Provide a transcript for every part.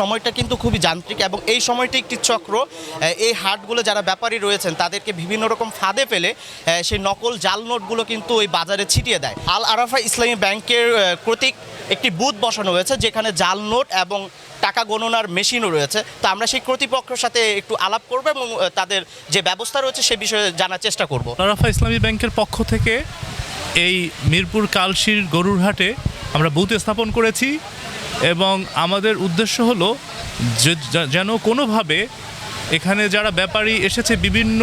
সময়টা কিন্তু খুবই যান্ত্রিক এবং এই সময়টি একটি চক্র। এই হাটগুলো যারা ব্যাপারী রয়েছেন, তাদেরকে বিভিন্ন রকম ফাঁদে ফেলে সেই নকল জাল নোটগুলো কিন্তু ওই বাজারে ছিটিয়ে দেয়। আল আরাফা ইসলামী ব্যাংকের কর্তৃক একটি বুথ বসানো হয়েছে, যেখানে জাল নোট এবং টাকা গণনার মেশিনও রয়েছে। তো আমরা সেই কর্তৃপক্ষের সাথে একটু আলাপ করব এবং তাদের যে ব্যবস্থা রয়েছে সে বিষয়ে জানার চেষ্টা করব। আরাফা ইসলামী ব্যাংকের পক্ষ থেকে এই মিরপুর কালশির গরুর হাটে আমরা বুথ স্থাপন করেছি। এবং আমাদের উদ্দেশ্য হলো যেন কোনোভাবে এখানে যারা ব্যাপারী এসেছে বিভিন্ন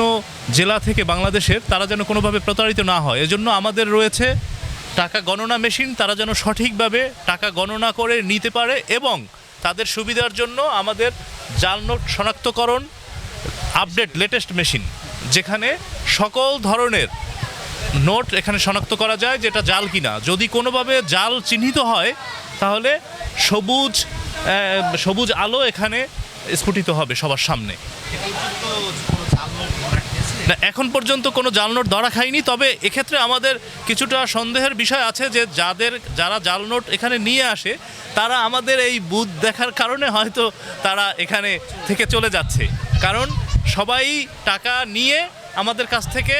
জেলা থেকে বাংলাদেশের, তারা যেন কোনোভাবে প্রতারিত না হয়। এজন্য আমাদের রয়েছে টাকা গণনা মেশিন, তারা যেন সঠিকভাবে টাকা গণনা করে নিতে পারে এবং তাদের সুবিধার জন্য আমাদের জাল নোট শনাক্তকরণ আপডেট লেটেস্ট মেশিন, যেখানে সকল ধরনের নোট এখানে শনাক্ত করা যায় যেটা জাল কিনা। যদি কোনোভাবে জাল চিহ্নিত হয় তাহলে সবুজ সবুজ আলো এখানে স্ফুটিত হবে সবার সামনে। এখন পর্যন্ত কোনো জালনোট ধরা খায়নি, তবে এক্ষেত্রে আমাদের কিছুটা সন্দেহের বিষয় আছে যে যাদের, যারা জালনোট এখানে নিয়ে আসে, তারা আমাদের এই বুথ দেখার কারণে হয়তো তারা এখানে থেকে চলে যাচ্ছে। কারণ সবাই টাকা নিয়ে আমাদের কাছ থেকে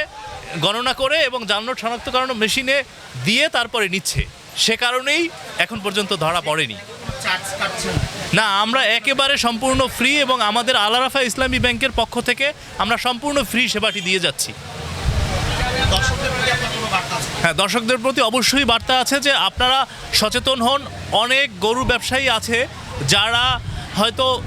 গণনা করে এবং জালনোট শনাক্তকরণ মেশিনে দিয়ে তারপরে নিচ্ছে। সে কারণেই এখন পর্যন্ত ধরা পড়েনি। না। আমরা একেবারে সম্পূর্ণ ফ্রি এবং আমাদের আলারাফা ইসলামী ব্যাংকের পক্ষ থেকে আমরা সম্পূর্ণ ফ্রি সেবাটি দিয়ে যাচ্ছি। হ্যাঁ দর্শকদের প্রতি অবশ্যই বার্তা আছে যে আপনারা সচেতন হন অনেক গরু ব্যবসায়ী আছে যারা হয়তো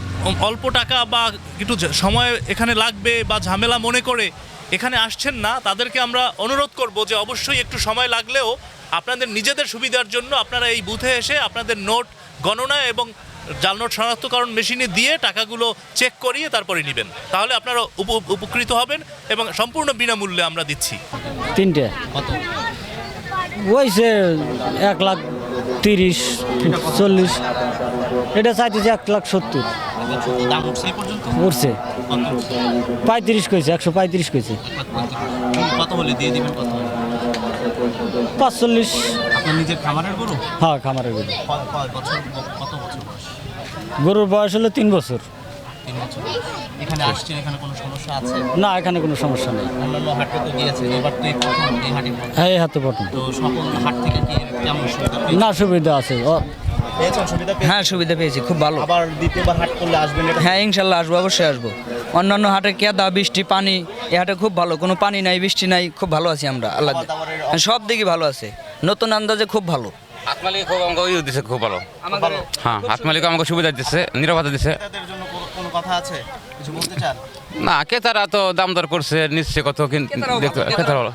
অল্প টাকা বা একটু সময় এখানে লাগবে বা ঝামেলা মনে করে এখানে আসছেন না তাদেরকে আমরা অনুরোধ করব যে অবশ্যই একটু সময় লাগলেও আপনাদের নিজেদের সুবিধার জন্য আপনারা এই বুথে এসে আপনাদের নোট গণনা এবং জাল নোট শনাক্তকরণ মেশিনে দিয়ে টাকাগুলো চেক করিয়ে তারপরে নেবেন। তাহলে আপনারা উপ- উপকৃত হবেন এবং সম্পূর্ণ বিনামূল্যে আমরা দিচ্ছি। তিনটে? ওইছে এক লাখ তিরিশ চল্লিশ। এটা চাইতেছে এক লাখ সত্তর। উঠছে পঁয়ত্রিশ কইছে একশো পঁয়ত্রিশ কইছে। কত হলে দিয়ে দিবেন কত পাঁচচল্লিশ। আপনার নিজের খামারের গরু? হ্যাঁ খামারের গরু। কত বছর গরুর বয়স হলো তিন বছর। এখানে আসছেন এখানে কোনো সমস্যা আছে? না এখানে কোনো সমস্যা নেই। অন্যান্য হাটে তো গিয়েছেন এবার তো এই হাটে হ্যাঁ এই হাতে প্রথম তো সকল হাট থেকে কি কেমন সুবিধা না সুবিধা আছে। হ্যাঁ সুবিধা পেয়েছি খুব ভালো। আবার দ্বিতীয়বার হাট করলে আসবেন হ্যাঁ ইনশাল্লাহ আসব অবশ্যই আসব। অন্যান্য হাটে কেদা বৃষ্টি পানি এ হাটে খুব ভালো। কোনো পানি নাই বৃষ্টি নাই খুব ভালো আছি আমরা আল্লাহ সব দিকে ভালো আছে। নতুন আন্দাজে খুব ভালো। খুব আমাকে ইয়ে দিছে খুব ভালো। হ্যাঁ হাত আমাকে সুবিধা দিচ্ছে নিরাপত্তা দিচ্ছে কোনো- কোনো কথা আছে? কিছু বলতে চান? না ক্রেতারা তো দাম দর করছে নিচ্ছে কত কিন- ক্রেতারাও দেখতে ভালো, ক্রেতারা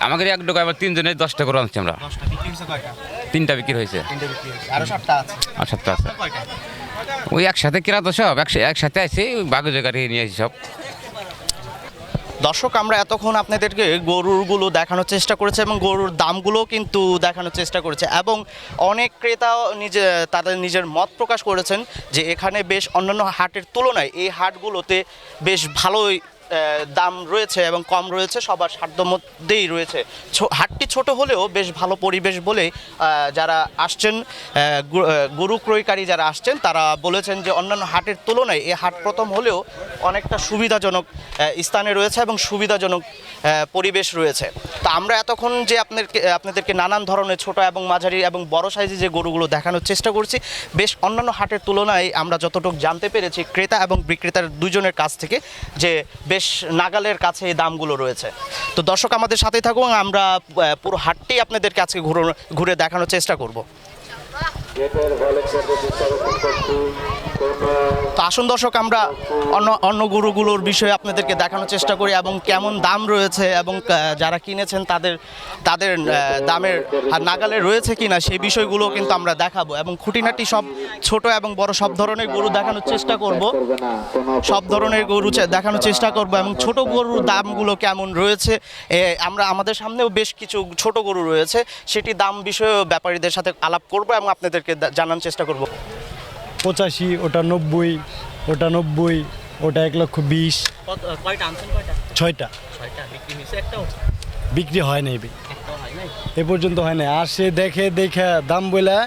আমাদের এক ডোকা আবার তিনজনে দশটা করে আনছি আমরা। তিনটা বিক্রি হয়েছে। আরও সাতটা আছে। ওই একসাথে কেনা তো সব একসাথে একসাথে আছে বাগু জায়গায় নিয়ে আসি সব। দর্শক আমরা এতক্ষণ আপনাদেরকে গরুরগুলো দেখানোর চেষ্টা করেছে এবং গরুর দামগুলো কিন্তু দেখানোর চেষ্টা করেছে এবং অনেক ক্রেতাও নিজে তাদের নিজের মত প্রকাশ করেছেন যে এখানে বেশ অন্যান্য হাটের তুলনায় এই হাটগুলোতে বেশ ভালোই দাম রয়েছে এবং কম রয়েছে, সবার সাধ্য মধ্যেই রয়েছে হাটটি ছোট হলেও বেশ ভালো পরিবেশ বলে যারা আসছেন গরু- ক্রয়কারী যারা আসছেন, তারা বলেছেন যে অন্যান্য হাটের তুলনায় এ হাট প্রথম হলেও অনেকটা সুবিধাজনক স্থানে রয়েছে এবং সুবিধাজনক পরিবেশ রয়েছে। তো আমরা এতক্ষণ যে আপনাদেরকে আপনাদেরকে নানান ধরনের ছোট এবং মাঝারি এবং বড় সাইজে যে গরুগুলো দেখানোর চেষ্টা করছি, বেশ অন্যান্য হাটের তুলনায় আমরা যতটুকু জানতে পেরেছি, ক্রেতা এবং বিক্রেতার দুজনের কাছ থেকে যে বেশ নাগালের কাছে এই দামগুলো রয়েছে। তো দর্শক আমাদের সাথেই থাকুন, আমরা পুরো হাটটি আপনাদেরকে আজকে ঘুরে দেখানোর চেষ্টা করব। তো আসুন দর্শক, আমরা অন্য অন্য গরুগুলোর বিষয়ে আপনাদেরকে দেখানোর চেষ্টা করি এবং কেমন দাম রয়েছে এবং যারা কিনেছেন তাদের তাদের দামের নাগালে রয়েছে কিনা সেই বিষয়গুলো কিন্তু আমরা দেখাবো এবং খুঁটিনাটি সব ছোট এবং বড় সব ধরনের গরু দেখানোর চেষ্টা করব। সব ধরনের গরু দেখানোর চেষ্টা করব এবং ছোট গরুর দামগুলো কেমন রয়েছে আমরা আমাদের সামনেও বেশ কিছু ছোট গরু রয়েছে, সেটি দাম বিষয়েও ব্যাপারীদের সাথে আলাপ করব এবং আপনাদেরকে জানানোর চেষ্টা করব। পঁচাশি ওটা নব্বই ওটা নব্বই ওটা এক লক্ষ বিশ। ছয়টা। বিক্রি হয় নাই হয় নাই? এ পর্যন্ত হয় না আসে দেখে দেখে দাম বলে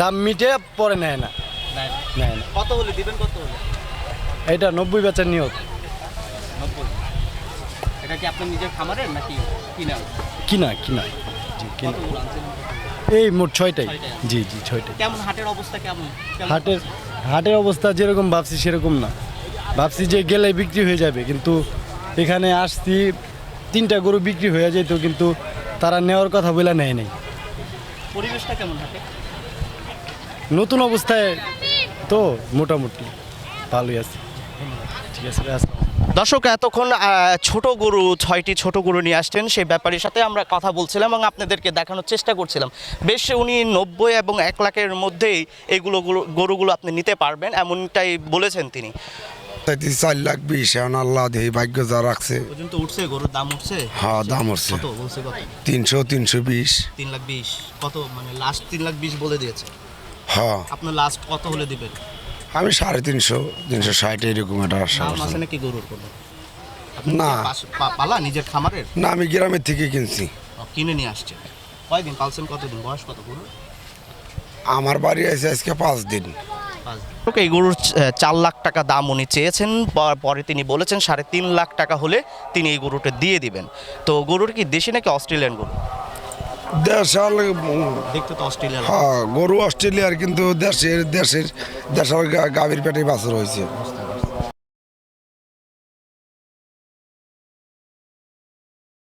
দাম মিটে পরে নেয় না। নেয় না। কত হলে দিবেন কত হলে? এটা নব্বই বেচার নিয়ত। এটা কি আপনার নিজের খামারের নাকি কিনা? কিনা কিনা। জি? এই মোট ছয়টাই। জি জি ছয়টাই। কেমন হাটের অবস্থা কেমন? হাটের হাটের অবস্থা যেরকম ভাবছি সেরকম না। ভাবছি যে গেলে বিক্রি হয়ে যাবে কিন্তু এখানে আসছি তিনটা গরু বিক্রি হয়ে যেত কিন্তু তারা নেওয়ার কথা বলে নেয় নাই। পরিবেশটা কেমন হাটে? নতুন অবস্থায় তো মোটামুটি ভালোই আছে। ঠিক আছে আসসালাম দর্শক এতক্ষণ ছোট গরু ছয়টি ছোট গরু নিয়ে আসছেন। সেই ব্যাপারীর সাথে আমরা কথা বলছিলাম এবং আপনাদেরকে দেখানোর চেষ্টা করছিলাম। বেশ উনি নব্বই এবং এক লাখের মধ্যেই এগুলো গরুগুলো আপনি নিতে পারবেন এমনটাই বলেছেন তিনি। চার লাখ বিশ এখন আল্লাহ দেহি ভাগ্য যা রাখছে। উঠছে? গরুর দাম উঠছে? হ্যাঁ দাম কত? তিনশো তিনশো বিশ। তিন লাখ বিশ। কত? মানে লাস্ট তিন লাখ বিশ বলে দিয়েছে। হ্যাঁ। আপনার লাস্ট কত হলে দিবেন? আমি সাড়ে তিনশো তিনশো ষাট এরকম একটা আশা করছি। আছে নাকি গরুর কোনো? না। পালা নিজের খামারের? না আমি গ্রামের থেকে কিনছি। কিনে নিয়ে আসছেন কয়দিন পালছেন কতদিন? বয়স কত গরুর? আমার বাড়ি আছে আজকে পাঁচ দিন। ওকে এই গরুর চার লাখ টাকা দাম উনি চেয়েছেন। পরে তিনি বলেছেন সাড়ে তিন লাখ টাকা হলে তিনি এই গরুটা দিয়ে দিবেন। তো গরুর কি দেশি নাকি অস্ট্রেলিয়ান গরু? দেশাল দেখতে তো অস্ট্রেলিয়ান হ্যাঁ গরু অস্ট্রেলিয়ার কিন্তু দেশের দেশের দেশের গাভীর পেটে বাছর হয়েছে।